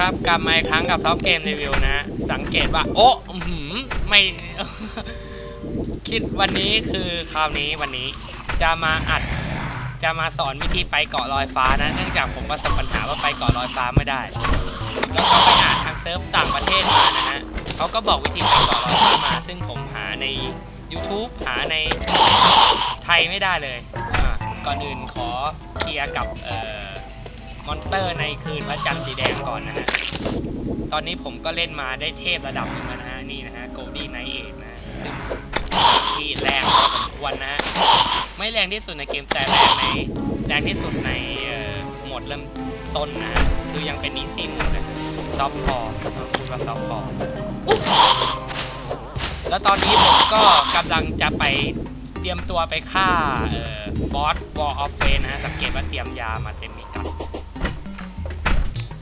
ครับกลับมาอีกครั้งกับท็อปเกมรีวิวนะ สังเกตว่า โอ้หือไม่ คิดวันนี้คือคราวนี้วันนี้จะมาอัด จะมาสอนวิธีไปเกาะลอยฟ้านะ เนื่องจากผมประสบปัญหาว่าไปเกาะลอยฟ้าไม่ได้แล้วก็ไปอ่านทางเซิร์ฟต่างประเทศมานะฮะเขาก็บอกวิธีไปเกาะลอยฟ้ามา ซึ่งผมหาใน YouTube หาในไทยไม่ได้เลย ก่อนอื่นขอเคลียร์กับเอ่อ มอนเตอร์ในคืนพระจันทร์สีแดงก่อนนะฮะ ตอนนี้ผมก็เล่นมาได้เทพระดับหนึงแล้วนะฮะ นี่นะฮะโกลดี้ไนเอทนะซึ่งที่แรงพอสมควรนะฮะ ไม่แรงที่สุดในเกมแต่แรงในแรงที่สุดในโหมดเริ่มต้นนะฮะคือยังเป็นอีซี่โหมดนะซอฟพอต้องพูดว่าซอฟพอแล้วตอนนี้ผมก็กำลังจะไปเตรียมตัวไปฆ่าออบอสวอลออฟเฟนนะฮะสังเกตว่าเตรียมยามาเต็มมีกัน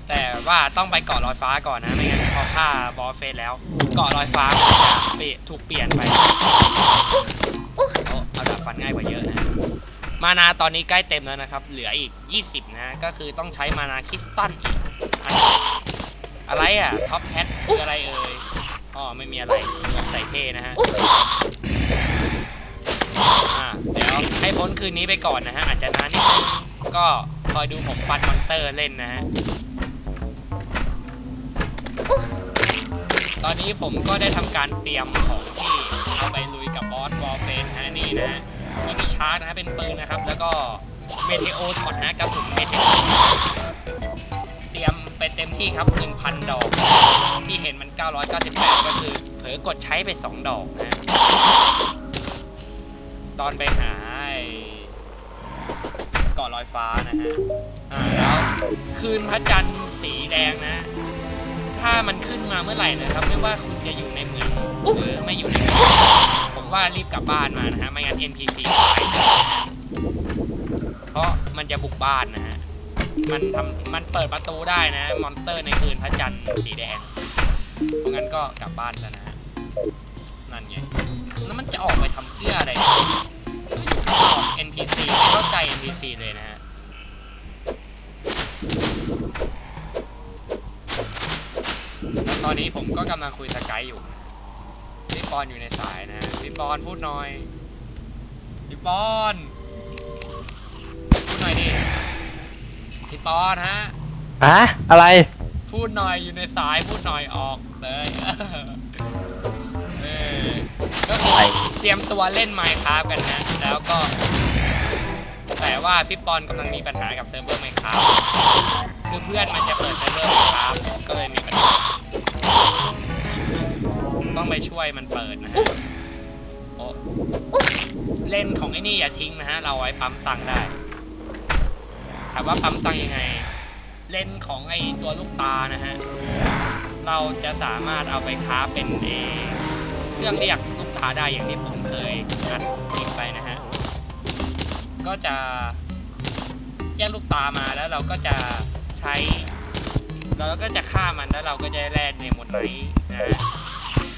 แต่ว่าต้องไปเกาะลอยฟ้าก่อนนะ ไม่งั้นพอฆ่าบอสเฟสแล้ว เกาะลอยฟ้ามันจะเปลี่ยนถูกเปลี่ยนไปเอาเอาดับฟันง่ายกว่าเยอะนะ มานาตอนนี้ใกล้เต็มแล้วนะครับ เหลืออีก 20 นะ ก็คือต้องใช้มานาคริสตันอีก อะไรอะท็อปแพทคืออะไรเอ่ยอ๋อไม่มีอะไรใส่เท่นะฮะอ่าเดี๋ยวให้พ้นคืนนี้ไปก่อนนะฮะ อาจจะนานนิดนึงก็คอยดูผมฟันมอนเตอร์เล่นนะฮะ ตอนนี้ผมก็ได้ทำการเตรียมของที่เอาไปลุยกับบอสวอลเฟนฮะนี่นะฮะมินิชาร์จนะเป็นปืนนะครับ แล้วก็เมเทโอช็อตนะกระสุนเมเทโอเตรียมไปเต็มที่ครับ 1,000 ดอก ที่เห็นมัน 998 ก็คือ เผลอกดใช้ไป 2 ดอกนะ ตอนไปหาไอ้เกาะลอยฟ้านะฮะ อ่าแล้วคืนพระจันทร์สีแดงนะ ถ้ามันขึ้นมาเมื่อไหร่นะครับ ไม่ว่าคุณจะอยู่ในเมืองหรือไม่อยู่ในเมืองผมว่ารีบกลับบ้านมานะฮะไม่งั้น NPC ตายนะเพราะมันจะบุกบ้านนะฮะมันทำมันเปิดประตูได้นะ มอนสเตอร์ในคืนพระจันทร์สีแดง เพราะงั้นก็กลับบ้านแล้วนะฮะนั่นไงแล้วมันจะออกไปทำเพื่ออะไรเนี่ยอยู่ข้างนอก NPC ไม่เข้าใจ NPC เลยนะฮะ อนนี้ผมก็กำลังคุยสกายอยู่พี่ปอนอยู่ในสายนะพี่ปอนพูดหน่อยพี่ปอนพูดหน่อยดิพี่ปอนฮะอะอะไร พูดหน่อยอยู่ในสายพูดหน่อยออกเลยเออก็คือเตรียมตัวเล่นไมค์คราฟกันนะแล้วก็ แต่ว่าพี่ปอนกำลังมีปัญหากับเซิร์ฟเวอร์ไมค์คราฟคือเพื่อนมันจะเปิดเซิร์ฟเวอร์ไมค์คราฟก็เลยมีปัญหา ต้องไปช่วยมันเปิดนะฮะโอ้เล่นของไอ้นี่อย่าทิ้งนะฮะ เราเอาไว้ปั๊มตังค์ได้ถามว่าปั๊มตังค์ยังไง เลนส์ของไอตัวลูกตานะฮะ เราจะสามารถเอาไปค้าเป็นเออเครื่องเรียกลูกตาได้อย่างที่ผมเคยอัดคลิปไปนะฮะ ก็จะแยกลูกตามาแล้วเราก็จะใช้ เราก็จะฆ่ามันแล้วเราก็จะได้แร่ในหมดไนท์นะฮะ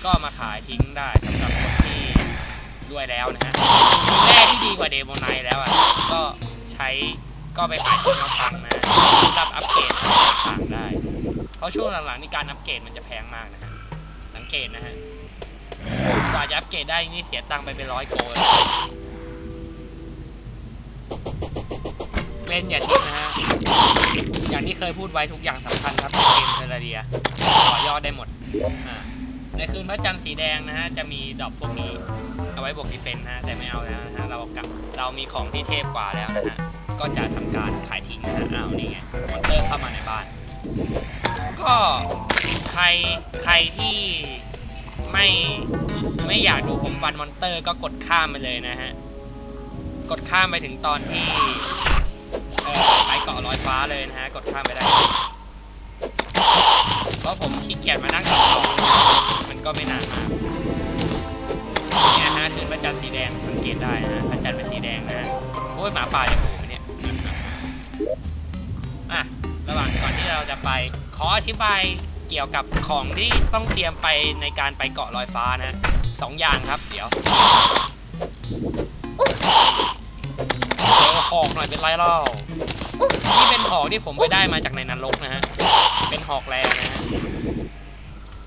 ก็มาขายทิ้งได้สำหรับคนที่ด้วยแล้วนะฮะแร่ที่ดีกว่าเดโมไนแล้วอะก็ใช้ก็ไปขายทิ้งเอาตังนะสำหรับอัปเกรดต่างๆได้เพราะช่วงหลังๆนี่การอัปเกรดมันจะแพงมากนะฮะสังเกตนะฮะกว่าจะอัปเกรดได้นี่เสียตังค์ไปเป็นร้อยโกลเล่นอย่าทิ้งนะฮะ อย่างที่เคยพูดไว้ทุกอย่างสำคัญครับเกมเทอร์เรียต่อยอดได้หมด อ่า ในคืนพระจันทร์สีแดงนะฮะจะมีดอกพวกนี้เอาไว้บวกดีเฟนต์นะฮะแต่ไม่เอาแล้วนะฮะเรากลับเรามีของที่เทพกว่าแล้วนะฮะก็จะทำการขายทิ้งนะฮะอ้าวนี่ไงมอนเตอร์เข้ามาในบ้าน ก็ใครใครที่ไม่ไม่อยากดูผมฟันมอนเตอร์ก็กดข้ามไปเลยนะฮะกดข้ามไปถึงตอนที่เออไปเกาะลอยฟ้าเลยนะฮะกดข้ามไปได้เพราะผมขี้เกียจมานั่งตัดต่อ ก็ไม่นานมากเนี่ยฮะถึงพระจันทร์สีแดงสังเกตได้นะฮะพระจันทร์เป็นสีแดงนะฮะโอ้ยหมาป่าจะโผล่ไหมเนี่ยอะระหว่างก่อนที่เราจะไปขออธิบายเกี่ยวกับของที่ต้องเตรียมไปในการไปเกาะลอยฟ้านะสองอย่างครับ เดี๋ยวเจอหอกหน่อยเป็นไรเล่านี่เป็นหอกที่ผมไปได้มาจากในนรกนะฮะ เป็นหอกแรงนะฮะ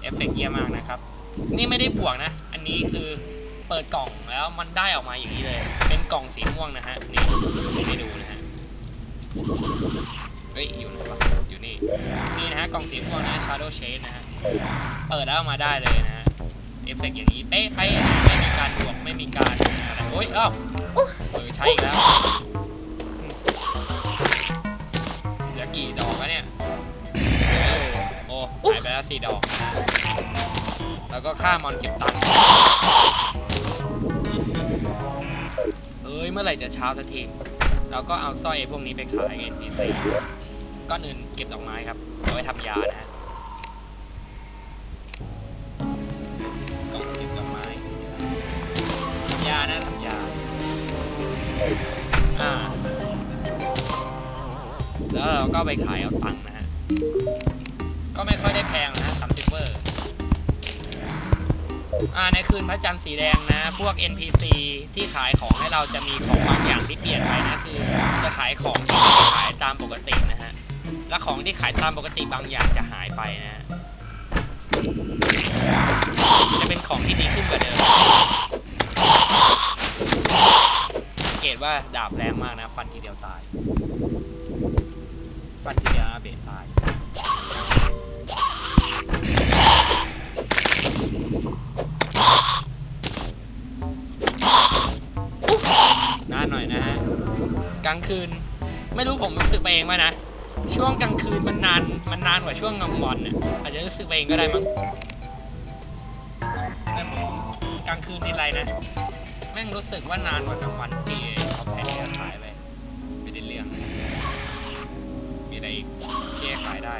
เอฟเฟกต์เยี่ยมมากนะครับ นี่ไม่ได้บวกนะ อันนี้คือเปิดกล่องแล้วมันได้ออกมาอย่างนี้เลย เป็นกล่องสีม่วงนะฮะ นี่ให้ดูนะฮะ เฮ้ย อยู่ไหนวะอยู่นี่ นี่นะฮะ กล่องสีม่วงนะ Shadow Shade นะฮะ เปิดแล้วเอามาได้เลยนะฮะ เอฟเฟกต์อย่างนี้เป๊ะไปไม่มีการบวก ไม่มีการอะไรโอ้ยเอ้าเออใช้อีกแล้ว หายไปแล้วสี่ดอก แล้วก็ค่ามอนเก็บตังค์เอ้ยเมื่อไหร่จะเช้าสักทีเราก็เอาสร้อยพวกนี้ไปขายเงินทีซีก้อนอื่นเก็บดอกไม้ครับเอาไว้ทำยานะฮะกล่องเก็บดอกไม้ทำยานะทำยาอ่าแล้วเราก็ไปขายเอาตังค์นะฮะ ก็ไม่ค่อยได้แพงนะสามซิเวอร์อ่าในคืนพระจันทร์สีแดงนะ พวก NPC ที่ขายของให้เราจะมีของบางอย่างที่เปลี่ยนไปนะคือจะขายของที่ขายตามปกตินะฮะและของที่ขายตามปกติบางอย่างจะหายไปนะ จะเป็นของที่ดีขึ้นกว่าเดิมสังเกตว่าดาบแรงมากนะฟันทีเดียวตายฟันทีเดียวเบสตาย นานหน่อยนะฮะกลางคืน ไม่รู้ผมรู้สึกไปเองว่านะ ช่วงกลางคืนมันนานมันนานกว่าช่วงกลางวันเนี่ยอาจจะรู้สึกไปเองก็ได้มั้งแต่ผมกลางคืนนี่ไรนะแม่งรู้สึกว่านานกว่ากลางวันที่เขาแผ่ขายไปไม่ได้เรื่องมีอะไรอีกเคขายได้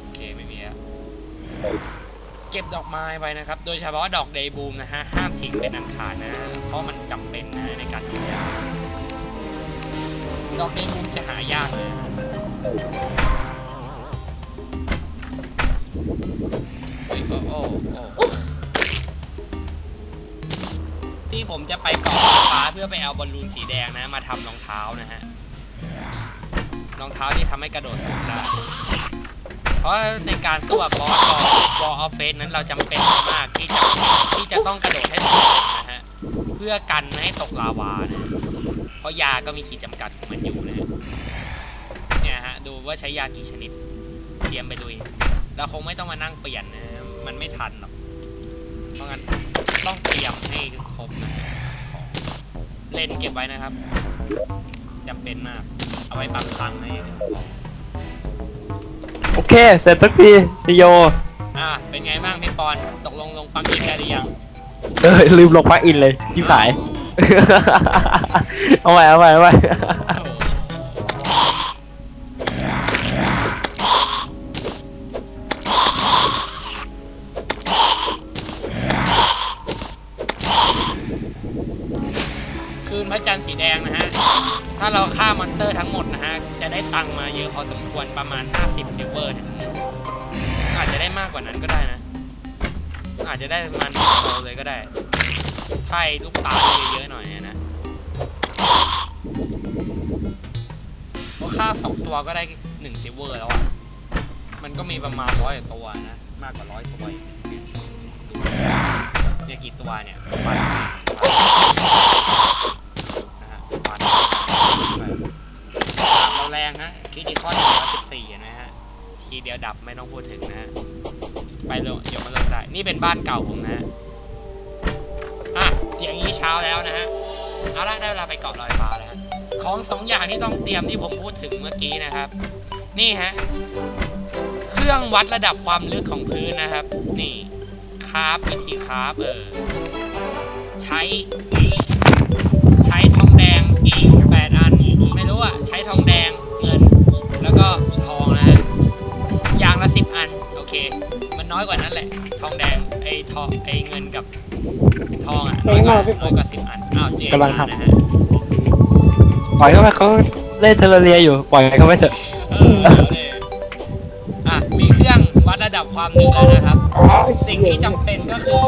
โอเคไม่มีอะ เก็บดอกไม้ไปนะครับ โดยเฉพาะดอกเดย์บูมนะฮะ ห้ามทิ้งเป็นอันขาดนะ เพราะมันจำเป็นนะในการทำยาดอกเดย์บูมจะหายากเลยนะโอ้โอ้โอ้ที่ผมจะไปเกาะฟ้าเพื่อไปเอาบอลลูนสีแดงนะ มาทำรองเท้านะฮะ รองเท้าที่ทำให้กระโดดสูงได้ เพราะในการสู้กับบอสบอลออฟเฟสนั้นเราจำเป็นมากที่จะที่จะต้องกระโดดให้สูงนะฮะเพื่อกันไม่ให้ตกลาวานะเพราะยาก็มีขีดจำกัดของมันอยู่นะเนี่ยฮะดูว่าใช้ยากี่ชนิดเตรียมไปดูเองเราคงไม่ต้องมานั่งเปลี่ยนนะมันไม่ทันหรอกเพราะงั้นต้องเตรียมให้ครบนะเล่นเก็บไว้นะครับจำเป็นมาก เอาไว้ปั๊มตังค์ให้ โอเค เสร็จสักทีชโย อ่าเป็นไงบ้างพี่ปอนตกลงลงปั๊มยิงได้หรือยังเออลืมลงพักอินเลยจิ้มสาย เอาไว้เอาไว้เอาไว้โอ้โหคืนพระจันทร์สีแดงนะฮะ ถ้าเราฆ่ามอนสเตอร์ทั้งหมด เยอะพอสมควรประมาณ 50ซิลเวอร์นะอาจจะได้มากกว่านั้นก็ได้นะ อาจจะได้ประมาณโตเลยก็ได้ไพ่ลูกตาเยอะๆหน่อยนะเพราะค่าสองตัวก็ได้หนึ่งซิลเวอร์แล้วอะ มันก็มีประมาณร้อยตัวนะ มากกว่าร้อยตัวอีกเนี่ยกี่ตัวเนี่ยปันนะฮะปันเรา แรงฮะคิดดีข้อหนึ่งร้อยสิบสี่นะฮะทีเดียวดับไม่ต้องพูดถึงนะฮะไปเลยเดี๋ยวมาเริ่มได้นี่เป็นบ้านเก่าผมนะฮะอะอย่างนี้เช้าแล้วนะฮะเอาละได้เวลาไปเกาะลอยฟ้าแล้วของสองอย่างที่ต้องเตรียมที่ผมพูดถึงเมื่อกี้นะครับ นี่ฮะเครื่องวัดระดับความลึกของพื้นนะครับ นี่คราฟวิธีคราฟเออใช้ใช้ทองแดงอีกแปดอันไม่รู้อะใช้ทองแดง ละสิบอัน โอเค มันน้อยกว่านั้นแหละ ทองแดง ไอ้ทอง ไอ้เงินกับทองอะ น้อยกว่าน้อยกว่าสิบอัน อ้าวเจ๊กำลังทำ นะฮะปล่อยเขาไปเขาเล่นเทเลเรียอยู่ปล่อยเขาไปเถอะเออเอาเลยอะ มีเครื่องวัดระดับความลึกแล้วนะครับ สิ่งที่จำเป็นก็คือ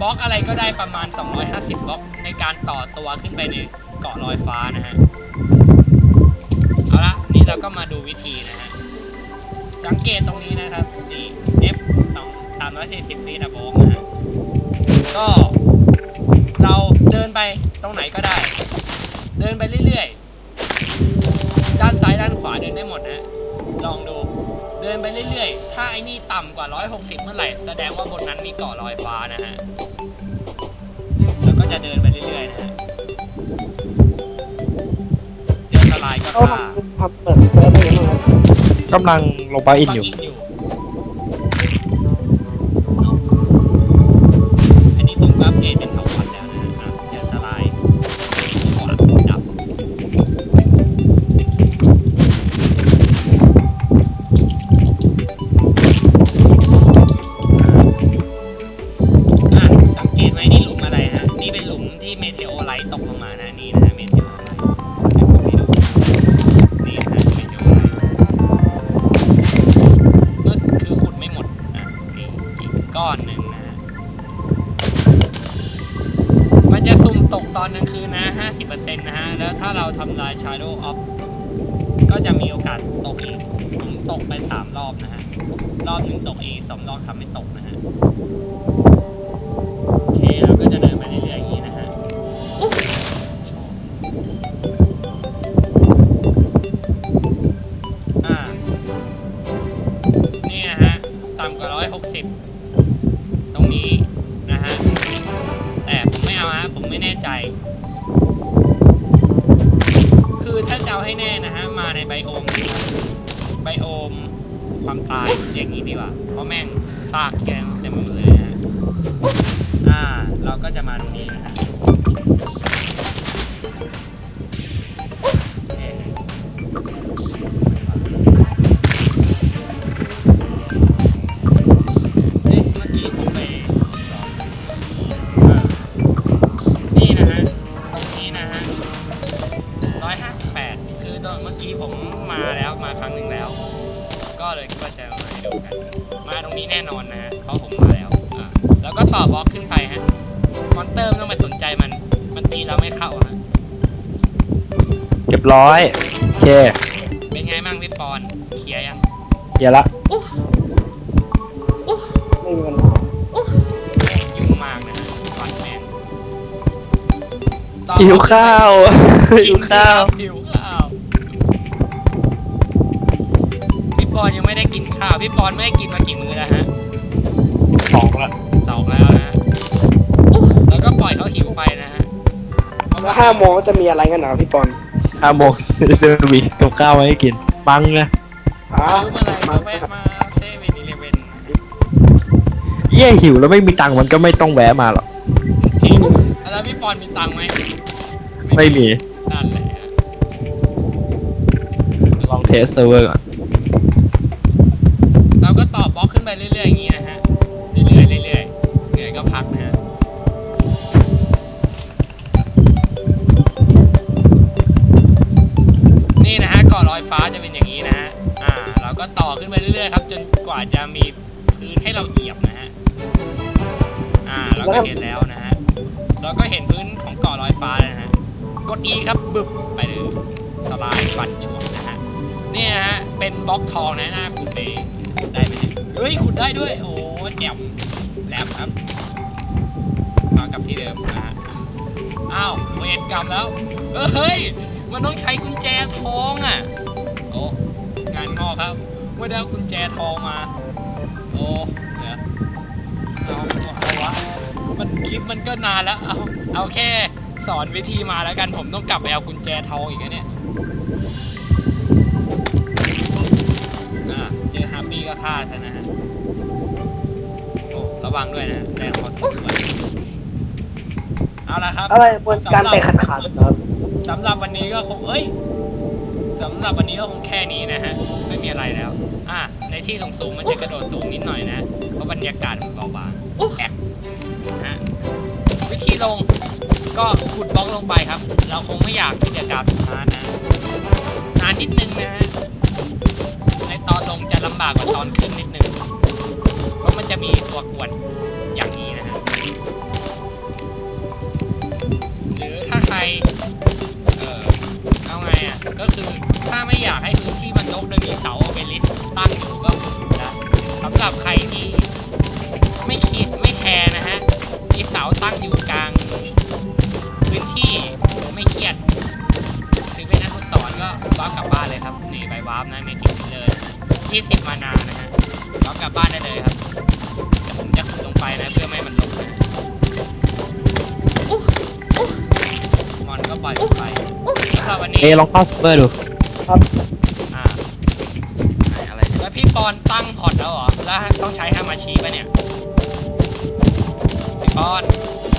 บล็อกอะไรก็ได้ประมาณ 250 บล็อกในการต่อตัวขึ้นไปในเกาะลอยฟ้านะฮะ เอาละนี่เราก็มาดูวิธีนะฮะ สังเกตตรงนี้นะครับนี่ F สองสามร้อยสี่สิบฟีตอะโบงนะฮะก็เราเดินไปตรงไหนก็ได้ เดินไปเรื่อยๆ ด้านซ้ายด้านขวาเดินได้หมดนะ ลองดู เดินไปเรื่อยๆ ถ้าไอ้นี่ต่ำกว่า 160 เมื่อไหร่ แสดงว่าบนนั้นมีเกาะลอยฟ้านะฮะ แล้วก็จะเดินไปเรื่อยๆนะฮะเดี๋ยวสไลด์ก็เขาฆ่าทำทำเปิดเซิร์ฟไปยังไงกำลังลงปลาอินปักอยู่อินอยู่ กตอนกลางคืนนะ 50%นะฮะ แล้วถ้าเราทำลาย Shadow of ก็จะมีโอกาสตกอีกผมตกไปสามรอบนะฮะ รอบหนึ่งตกอีกสองรอบทำไม่ตกนะฮะ ไม่แน่ใจ คือถ้าจะเอาให้แน่นะฮะ มาในไบโอมนี้ครับไบโอมความตายอย่างนี้ดีกว่า เพราะแม่งตากแกงเต็มหมดเลยฮะ อ่า เราก็จะมาตรงนี้นะฮะ รียบร้อยโอเคเป็นไงบ้างพี่ปอนเคลียร์ยังเดี๋ยวละไม่มีปัญหายุ่งมากนะฮะฟันแม่งต่อหิวข้าวหิวข้าวหิวข้าวพี่ปอนยังไม่ได้กินข้าวพี่ปอนไม่ได้กินมากี่มื้อแล้วฮะสองละสองแล้วนะฮะแล้วก็ปล่อยเขาหิวไปนะฮะแล้วห้าโมงก็จะมีอะไรกันเหรอพี่ปอน ห้าโมงจะมีกับข้าวมาให้กินปังนะอ่าหิวเมื่อไหร่ก็แวะมาเซเว่นอีเลเว่นเย่หิวแล้วไม่มีตังค์มันก็ไม่ต้องแวะมาหรอกแล้วพี่ปอนมีตังค์ไหมไม่มีนั่นแหละฮะลองเทสเซิร์ฟเวอร์ก่อนเราก็ต่อบล็อกขึ้นไปเรื่อยๆอย่างนี้ ก็เห็นแล้วนะฮะเราก็เห็นพื้นของเกาะลอยฟ้าแล้วนะฮะกด E ครับบึบไปเลยสไลด์ฟันชวงนะฮะนี่นะฮะเป็นบล็อกทองนะหน้าขุดไปได้ไหมเนี่ยเฮ้ยขุดได้ด้วย โอ้แจ่มแหลมครับมากลับที่เดิมนะฮะอ้าวเวรกรรมแล้วเฮ้ยมันต้องใช้กุญแจทองอะโอ้งานงอกครับไม่ได้กุญแจทองมาโอ้เดี๋ยวเอา มันคลิปมันก็นานแล้วเอาเอาแค่สอนวิธีมาแล้วกันผมต้องกลับไปเอากุญแจทองอีกนะเนี่ยอ่าเจอฮาร์ปี้ก็ฆ่าซะนะฮะโอ้ระวังด้วยนะแรงพอสมควรเอาละครับอะไรบนการไปขัดขันครับสำหรับวันนี้ก็คงเอ้ยสำหรับวันนี้ก็คงแค่นี้นะฮะ ไม่มีอะไรแล้ว อะในที่สูงๆมันจะกระโดดสูงนิดหน่อยนะ เพราะบรรยากาศมันเบาบางแอกนะฮะ ลง ก็ขุดบล็อกลงไปครับ เราคงไม่อยากที่จะดาวสมาร์ทนะนานนิดนึงนะฮะในตอนลงจะลำบากกว่าตอนขึ้นนิดนึง เพราะมันจะมีตัวกวนอย่างนี้นะฮะหรือถ้าใคร เออเอาไงอะ ก็คือถ้าไม่อยากให้พื้นที่มันรกโดยมีเสาเบลิสตั้งอยู่ก็ สำหรับใครที่ไม่คิดไม่แคร์นะฮะมีเสาตั้งอยู่กลางพื้นที่ไม่เครียดถือเป็นนักฟุตสอนก็วาร์ปกลับบ้านเลยครับนี่ไปวาร์ปนะเมกิเลย20 มานานะฮะวาร์ปกลับบ้านได้เลยครับผมจะขุดลงไปนะเพื่อไม่ให้มันลงนะมอนก็ปล่อยลงไปสำหรับวันนี้เอลองเข้าซูเปอร์ดูครับ อ่าไหนอะไรแล้ว พี่ปอนตั้งพอร์ตแล้วเหรอ แล้วต้องใช้ฮามาชิปะเนี่ย พี่ปอน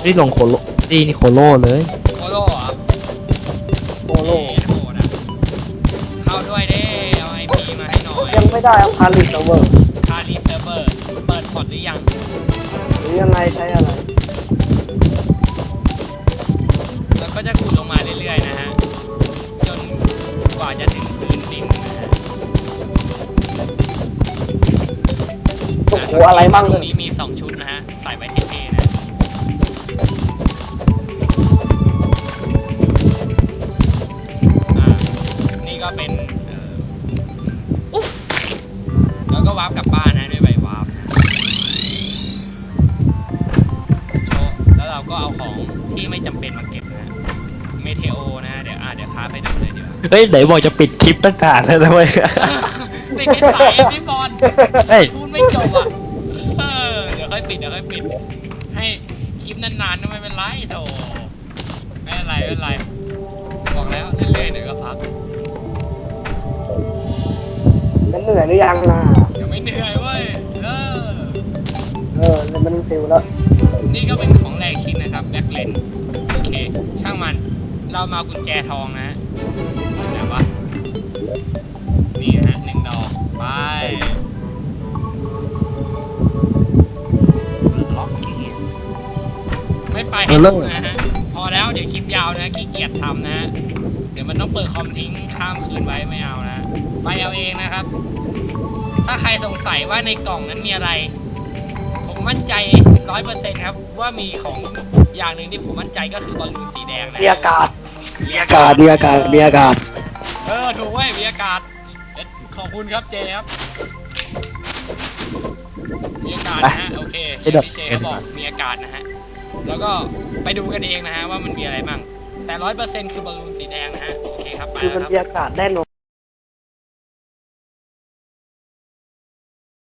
นี่ลงโคโลนี่นี่โคโลเลยโคโลเหรอโอโลเอ๊ะโหดอะเข้าด้วยเด้เอาไอพีมาให้หน่อยยังไม่ได้ครับพาลิตเวอร์คารีเซิร์ฟเวอร์ เปิดพอร์ตหรือยัง หรือยังไงใช้อะไรแล้วก็จะขุดลงมาเรื่อยๆนะฮะ จนกว่าจะถึงพื้นดิน โอ้โหอะไรมั่งตเลรงยนี้มีสองชุดนะฮะใส่ไว้เท่ๆนะอ่านี่ก็เป็นเอ่อแล้วก็วาร์ปกลับบ้านนะด้วยใบวาร์ปโชว์แล้วเราก็เอาของที่ไม่จำเป็นมาเก็บนะฮะเมเทโอนะฮะเดี๋ยวอ่าเดี๋ยวค้าไปดูเลยดีกว่า เฮ้ยไหนบอกจะปิดคลิปตั้งแต่แล้วนะเว้ยปิดไม่ใส่พี่บอลเฮ้ย พูดไม่จบอะ ไม่เป็นไรไม่เป็นไรบอกแล้วเรื่อยๆเดี๋ยวก็พักมันเหนื่อยหรือยังนะเดี๋ยวไม่เหนื่อยเว้ยเออเออเนี่ยมันฟิลแล้วนี่ก็เป็นของแรกชิ้นนะครับแบ็คเลนโอเค ช่างมัน เรามากุญแจทองนะฮะไหนวะนี่นะฮะหนึ่งดอกไปล็อกที่ไม่ไปให้ดูนะฮะพอ แล้วเดี๋ยวคลิปยาวนะขี้เกียจทำนะฮะเดี๋ยวมันต้องเปิดคอมทิ้งข้ามคืนไว้ไม่เอานะ ไปเอาเองนะครับ ถ้าใครสงสัยว่าในกล่องนั้นมีอะไร ผมมั่นใจร้อยเปอร์เซ็นต์ครับ ว่ามีของอย่างหนึ่งที่ผมมั่นใจก็คือบอลลูนสีแดงนะมีอากาศมีอากาศมีอากาศมีอากาศ เออถูกเว้ยมีอากาศเอ็ดขอบคุณครับเจครับมีอากาศนะฮะโอเคไอ้ดอกพี่เจเขาบอกมีอากาศนะฮะ แล้วก็ไปดูกันเองนะฮะว่ามันมีอะไรบ้างแต่ร้อยเปอร์เซ็นต์คือบอลลูนสีแดงนะฮะโอเคครับไปคือแล้วมันรับ มีอากาศแน่นอน